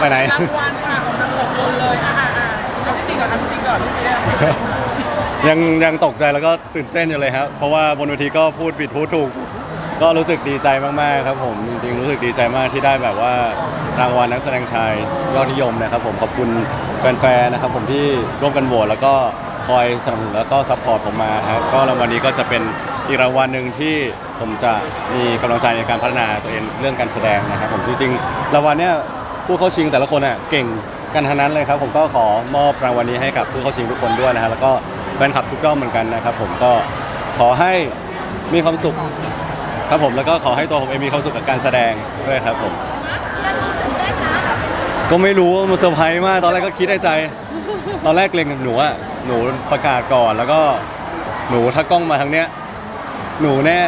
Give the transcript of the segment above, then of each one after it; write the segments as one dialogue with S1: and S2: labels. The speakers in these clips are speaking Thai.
S1: ไปไหน
S2: รางวัลค่ะของทั้งสองคนเลยอะอะอะเอาพี่สิงก่อนเอาพี่สิงก่อนพี่สิงก่อน
S1: ยังยังตกใจแล้วก็ตื่นเต้นอยู่เลยครับ เพราะว่าบนเวทีก็พูดผิดพูดถูก ก็รู้สึกดีใจมาก ๆ ครับผมจริง ๆ รู้สึกดีใจมากที่ได้แบบว่ารางวัลนักแสดงชายยอดนิยมนะครับผมขอบคุณแฟนๆนะครับผมที่ร่วมกันโหวตแล้วก็คอยสนับสนุนแล้วก็ซัพพอร์ตผมมาครับก็รางวัลนี้ก็จะเป็นอีกรางวัลหนึ่งที่ผมจะมีกำลังใจในการพัฒนาตัวเองเรื่องการแสดงนะครับผมจริงๆรางวัลเนี้ย ผู้เข้าชิงแต่ละคนอะเก่งกันทั้งนั้นเลยครับ ผมก็ขอมอบรางวัลนี้ให้กับผู้เข้าชิงทุกคนด้วยนะฮะแล้วก็แฟนคลับทุกด้อมเหมือนกันนะครับ ผมก็ขอให้มีความสุขครับผมแล้วก็ขอให้ตัวผมเองมีความสุขกับการแสดงด้วยครับผมก็ไม่รู้ว่ามันเซอร์ไพรส์มากตอนแรกก็คิดในใจ ตอนแรกเล็งหนูอะหนูประกาศก่อนแล้วก็หนูถ้ากล้องมาทางเนี้ยหนูแน่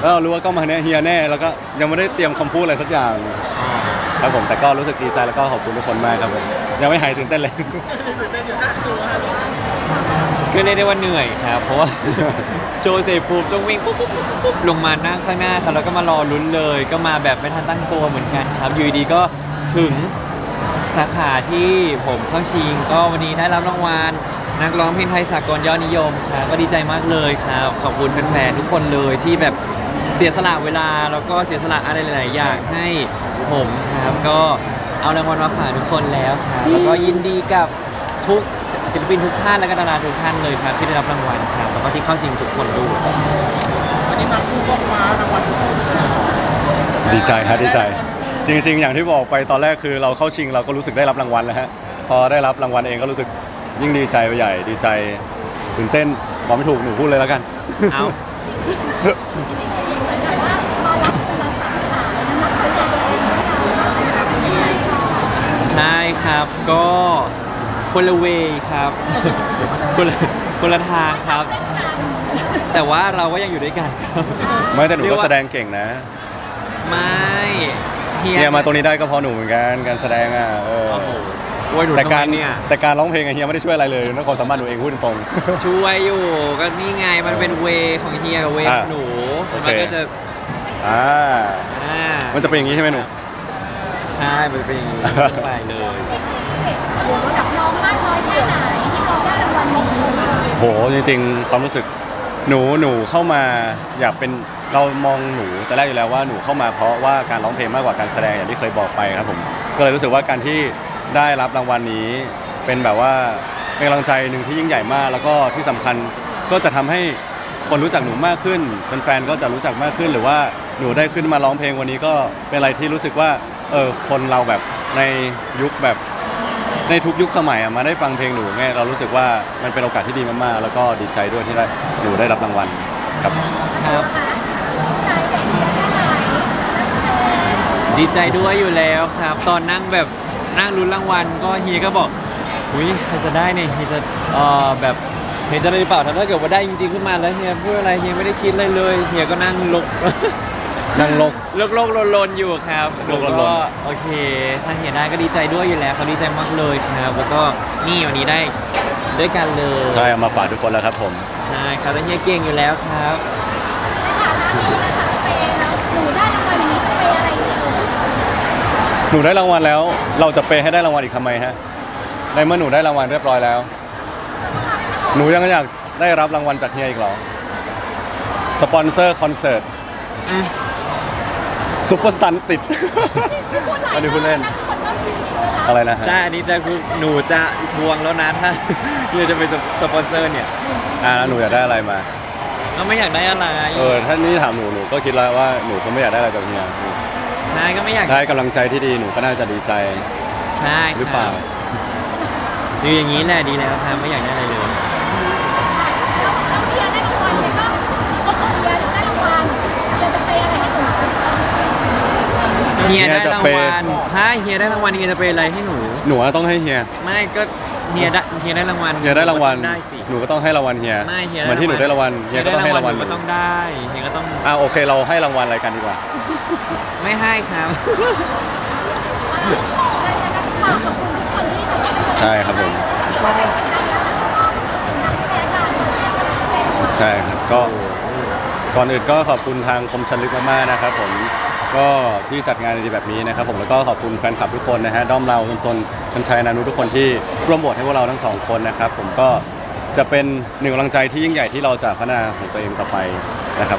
S1: แล้วเรารู้ว่ากล้องมาทางเนี้ยเฮียแน่แล้วก็ยังไม่ได้เตรียมคำพูดอะไรสักอย่าง ครับผมแต่ก็รู้สึกดีใจแล้วก็ขอบคุณทุกคนมากครับผมยังไม่หายตื่นเต้นเลย
S2: ตื่นเต้นอยู่นะดูค่ะ
S3: ก็เรียกได้ว่าเหนื่อยครับ เพราะว่า โชว์เสร็จปุ๊บต้องวิ่งปุ๊บปุ๊บปุ๊บปุ๊บลงมานั่งข้างหน้าครับแล้วก็มารอลุ้นเลย ก็มาแบบไม่ทันตั้งตัวเหมือนกันครับอยู่ดีๆก็ถึงสาขาที่ผมเข้าชิง ก็วันนี้ได้รับรางวัลนักร้องเพลงไทยสากลยอดนิยมครับก็ดีใจมากเลยครับขอบคุณแฟนๆทุกคนเลยที่แบบเสียสละเวลาแล้วก็เสียสละอะไรหลายๆอย่างให้ ผมครับก็เอารางวัลมาฝากทุกคนแล้วครับแล้วก็ยินดีกับทุกศิลปินทุกท่านและก็ดาราทุกท่านเลยครับที่ได้รับรางวัลครับแล้วก็ที่เข้าชิงทุกคนด้วย
S2: วันนี้มาคู่ก็คว้ารางวัลทุกคนเลย
S1: ดีใจฮะดีใจ จริง ๆ อย่างที่บอกไปตอนแรกคือเราเข้าชิงเราก็รู้สึกได้รับรางวัลแล้วฮะพอได้รับรางวัลเองก็รู้สึกยิ่งดีใจไปใหญ่ดีใจตื่นเต้นบอกไม่ถูกหนูพูดเลยแล้วกัน
S3: เอา ใช่ครับก็คนละเวย์ครับ คนละคนละทางครับ แต่ว่าเราก็ยังอยู่ด้วยกันครับ
S1: ไม่แต่หนู
S3: เรีย
S1: ก็
S3: กว่า
S1: แสดงเก่งนะ
S3: ไม่เฮีย
S1: เฮียมาตรงนี้ได้ก็เพราะหนูเหมือนกันการแสดงอะเออ
S3: โอ้โหโอ้ยหนู
S1: แต่
S3: ทำ
S1: การ
S3: ไมเนี่ย
S1: แต่การร้องเพลงอะเฮียไม่ได้ช่วยอะไรเลยนักความสามารถหนูเองพูดตรง
S3: ช่วยอยู่ก็นี่ไงมันเป็นเวของเฮียกับเวข
S1: อะ
S3: องหนู
S1: โอเค
S3: มันก็จะ
S1: ๆอ่า
S3: อ่า
S1: มันจะเป็นอย่างนี้ใช่ไหมหนู
S3: ใช่มันเป็นอย่างนี้ไปเลย
S4: กับน้องมากน้อยแค่ไหนที่น้องได้รางวัลนี้
S1: โหจริงๆความรู้สึกหนูหนูเข้ามาอยากเป็นเรามองหนูแต่แรกอยู่แล้วว่าหนูเข้ามาเพราะว่าการร้องเพลงมากกว่าการแสดงอย่างที่เคยบอกไปครับผมก็เลยรู้สึกว่าการที่ได้รับรางวัลนี้ เป็นแบบว่าเป็นกำลังใจหนึ่งที่ยิ่งใหญ่มาก แล้วก็ที่สำคัญก็จะทำให้คนรู้จักหนูมากขึ้นแฟนๆก็จะรู้จักมากขึ้น หรือว่าหนูได้ขึ้นมาร้องเพลงวันนี้ก็เป็นอะไรที่รู้สึกว่า เออคนเราแบบในยุคแบบในทุกยุคสมัยอะมาได้ฟังเพลงหนูไงเรารู้สึกว่ามันเป็นโอกาสที่ดีมากๆ แล้วก็ดีใจด้วยที่ได้หนูได้รับรางวัลครับ
S3: ครับ
S4: ดี
S3: ใจด้วยอยู่แล้วครับ ตอนนั่งแบบนั่งลุ้นรางวัลก็เฮียก็บอกอุ้ยใครจะได้เนี่ยเฮียจะเอ่อแบบเฮียจะได้หรือเปล่าถ้าเกิดว่าได้จริงๆขึ้นมาแล้วเฮียพูดอะไรเฮียไม่ได้คิดอะไรเลยเฮียก็นั่งลก
S1: นั่งลก
S3: โลกโลกลนๆอยู่ครับหนู
S1: โลกล
S3: ก็
S1: น
S3: โอเค ถ้าเฮียได้ก็ดีใจด้วยอยู่แล้วเขาดีใจมากเลยครับ แล้วก็นี่วันนี้ได้ด้วยกันเลย
S1: ใช่เอามาฝากทุกคนแล้วครับผม
S3: ใช่ครับแต่เฮียเก่งอยู่แล้วครับ
S4: ในฐานะที่เป็นสายเปย์แล้วหนูได้รางวัลนี้จะเปย์อะไรเนี่ย
S1: หนูได้รางวัลแล้ว เราจะเปย์ให้ได้รางวัลอีกทำไมฮะในเมื่อหนูได้รางวัลเรียบร้อยแล้ว หนูยังอยากได้รับรางวัลจากเฮียอีกเหรอสปอนเซอร์คอนเสิร์ต
S3: อืม
S1: ซุปเปอร์ซันติด อันนี้พูดเล่น
S4: คนเริ่มจริงๆเลยนะ
S1: อะไรนะฮะ
S3: ใช่ อันนี้จะคือหนูจะทวงแล้วนะถ้าเฮียจะเป็นสปอนเซอร์เนี่ย
S1: อ่าแล้วหนูอยากได้อะไรมา
S3: ก็ไม่อยากได้อะไร
S1: เออ ถ้านี่ถามหนูหนูก็คิดแล้วว่าหนูคงไม่อยากได้อะไรจากเฮีย
S3: ใช่ก็ไม่อยาก
S1: ได้กำลังใจที่ดีหนูก็น่าจะดีใจ
S3: ใช่
S1: หรือเปล่า
S3: ดูอย่างนี้แหละดีแล้วครับไม่อยากได้อะไรเลย เฮียได้
S1: จะ
S3: ราง
S1: เปย์
S3: วัลถ้าเฮียได้รางวัลเฮียจะเป็นอะไรให้หนู
S1: หนูต้องให้เฮีย
S3: ไม่ก็เฮียได้เฮียได้รางวัล
S1: เฮียได้รางวัล
S3: ได้สิ
S1: หนูก็ต้องให้รางวัลเฮีย
S3: ไม่เฮีย
S1: เหมือนที่หนูได้รางวัลเฮียก็ต้องให้รางวัล
S3: หนูก็ต้องได้เฮียก็ต้อง
S1: อ่าโอเคเราให้รางวัลอะไรกันดีกว่า
S3: ไม่ให้ครับ
S4: ฝากขอบคุณทุกคนที่ทำให้เรา
S1: ใช่ครับผมใช่ครับก็ก่อนอื่นก็ขอบคุณทางคมชันลึกมากๆนะครับผม ก็ที่จัดงานดีๆแบบนี้นะครับผมแล้วก็ขอบคุณแฟนคลับทุกคนนะฮะด้อมเราซนๆทันชัยนานุทุกคนที่ร่วมโหวตให้พวกเราทั้งสองคนนะครับผมก็จะเป็นหนึ่งกำลังใจที่ยิ่งใหญ่ที่เราจะพัฒนาของตัวเองต่อไปนะครับ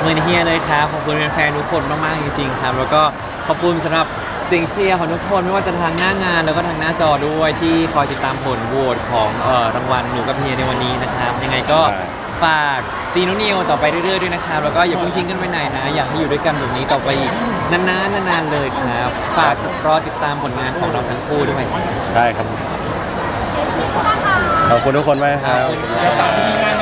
S3: เหมือนเฮียเลยครับขอบคุณแฟนๆทุกคนมากๆจริงๆครับแล้วก็ขอบคุณสำหรับเสียงเชียร์ของทุกคนไม่ว่าจะทางหน้างานแล้วก็ทางหน้าจอด้วยที่คอยติดตามผลโหวตของเอ่อรางวัลหนูกับเฮียในวันนี้นะครับยังไงก็
S1: ใช่
S3: ฝากซีโนนิวต่อไปเรื่อยๆด้วยนะครับแล้วก็อย่าเพิ่งทิ้งกันไปไหนนะ อยากให้อยู่ด้วยกันแบบนี้ต่อไปอีกนานๆนานๆเลยครับ ฝากรอติดตามผลงานของเราทั้งคู่ด้วยครับ
S1: ใช่ครับผมขอบคุณทุกคนมากครับ
S2: เดี๋ยวฝากทีมงานหน่อย